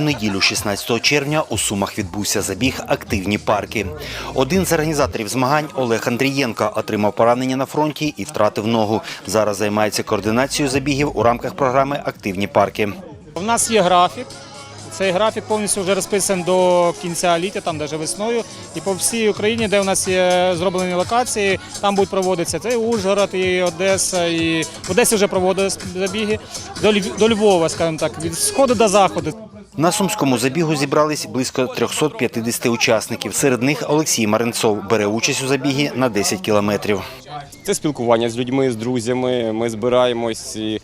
У неділю, 16 червня, у Сумах відбувся забіг Активні парки. Один з організаторів змагань Олег Андрієнко отримав поранення на фронті і втратив ногу. Зараз займається координацією забігів у рамках програми Активні парки. У нас є графік. Цей графік повністю вже розписаний до кінця літа, там навіть весною. І по всій Україні, де у нас є зроблені локації, там будуть проводитися. Це і Ужгород, і Одеса, і в Одесі вже проводили забіги. До, Львова, скажімо так, від сходу до заходу. На сумському забігу зібрались близько 350 учасників. Серед них Олексій Маренцов бере участь у забігі на 10 кілометрів. Це спілкування з людьми, з друзями. Ми збираємось, і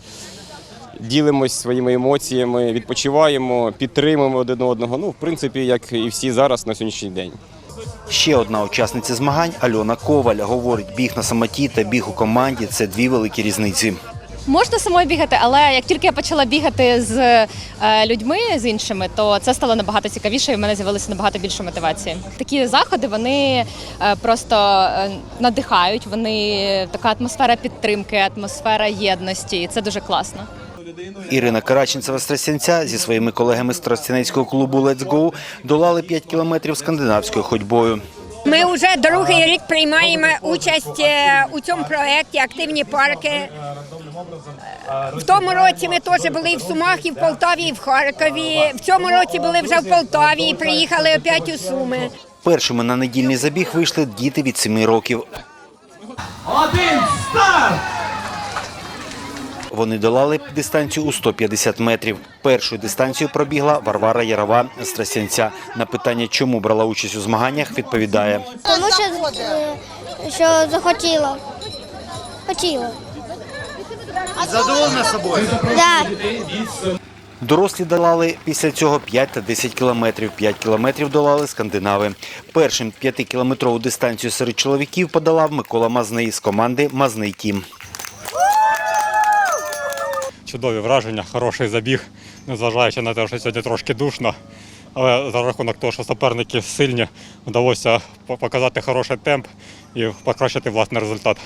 ділимось своїми емоціями, відпочиваємо, підтримуємо один одного. Ну, в принципі, як і всі зараз на сьогоднішній день. Ще одна учасниця змагань Альона Коваль говорить, біг на самоті та біг у команді це дві великі різниці. Можна самою бігати, але як тільки я почала бігати з е, людьми з іншими, то це стало набагато цікавіше, і в мене з'явилося набагато більше мотивації. Такі заходи вони е, просто е, надихають. Вони така атмосфера підтримки, атмосфера єдності, і це дуже класно. Ірина Караченцева з Тростянця зі своїми колегами з Тростянецького клубу «Let's Go» долали 5 кілометрів скандинавською ходьбою. Ми вже другий рік приймаємо участь у цьому проєкті Активні парки. Е, В тому році ми теж були і в Сумах, і в Полтаві, і в Харкові. В цьому році були вже в Полтаві і приїхали опять у Суми. Першими на недільний забіг вийшли діти від 7 років. Один старт! Вони долали дистанцію у 150 метрів. Першу дистанцію пробігла Варвара Ярова з Тростянця. На питання, чому брала участь у змаганнях, відповідає. Тому що, е, що захотіла. Хотіла. Задоволена собою? Так. Дорослі долали після цього 5 та 10 кілометрів. 5 кілометрів долали скандинави. Першим 5-кілометрову дистанцію серед чоловіків подолав Микола Мазний з команди Мазний Тім. Чудові враження, хороший забіг, незважаючи на те, що сьогодні трошки душно. Але за рахунок того, що суперники сильні, вдалося показати хороший темп і покращити власний результат.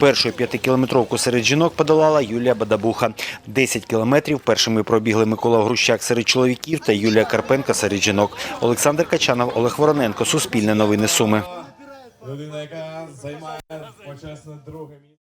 Першу п'ятикілометровку серед жінок подолала Юлія Бадабуха. 10 кілометрів першими пробігли Микола Грущак серед чоловіків та Юлія Карпенко серед жінок. Олександр Качанов, Олег Вороненко. Суспільне новини Суми. Людина, яка займає почесне друге місце.